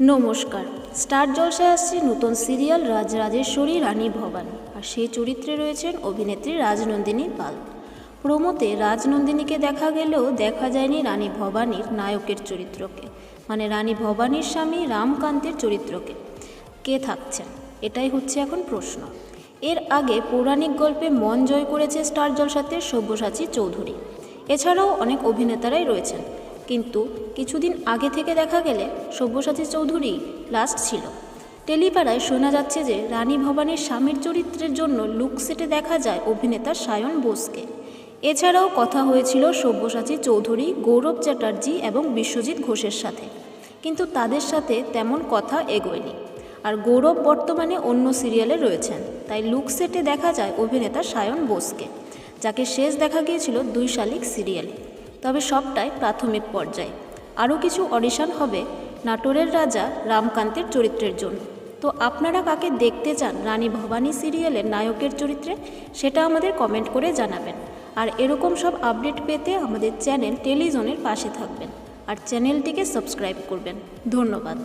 নমস্কার। স্টার জলসায় আসছে নতুন সিরিয়াল রাজ রাজেশ্বরী রানী ভবানী আর সেই চরিত্রে রয়েছেন অভিনেত্রী রাজনন্দিনী পাল। প্রমোতে রাজনন্দিনীকে দেখা গেলেও দেখা যায়নি রানী ভবানীর নায়কের চরিত্রকে মানে রানী ভবানীর স্বামী রামকান্তের চরিত্রকে। কে থাকছেন? এটাই হচ্ছে এখন প্রশ্ন। এর আগে পৌরাণিক গল্পে মন জয় করেছে স্টার জলসাতে সব্যসাচী চৌধুরী। এছাড়াও অনেক অভিনেতারাই রয়েছেন। কিন্তু কিছুদিন আগে থেকে দেখা গেলে সব্যসাচী চৌধুরী লাস্ট ছিল। টেলিপাড়ায় শোনা যাচ্ছে যে রানী ভবানীর স্বামীর চরিত্রের জন্য লুক সেটে দেখা যায় অভিনেতা সায়ন বোসকে। এছাড়াও কথা হয়েছিল সব্যসাচী চৌধুরী, গৌরব চ্যাটার্জি এবং বিশ্বজিৎ ঘোষের সাথে। কিন্তু তাদের সাথে তেমন কথা এগোয়নি। আর গৌরব বর্তমানে অন্য সিরিয়ালে রয়েছেন। তাই লুক সেটে দেখা যায় অভিনেতা সায়ন বোসকে, যাকে শেষ দেখা গিয়েছিল দুই শালিক সিরিয়ালে তবে সবটাই প্রাথমিক পর্যায়ে। আরও কিছু অডিশন হবে নাটোরের রাজা রামকান্তের চরিত্রের জন্য। তো আপনারা কাকে দেখতে চান রানী ভবানী সিরিয়ালের নায়কের চরিত্রে, সেটা আমাদের কমেন্ট করে জানাবেন। আর এরকম সব আপডেট পেতে আমাদের চ্যানেল টেলিজনের পাশে থাকবেন। আর চ্যানেলটিকে সাবস্ক্রাইব করবেন। ধন্যবাদ।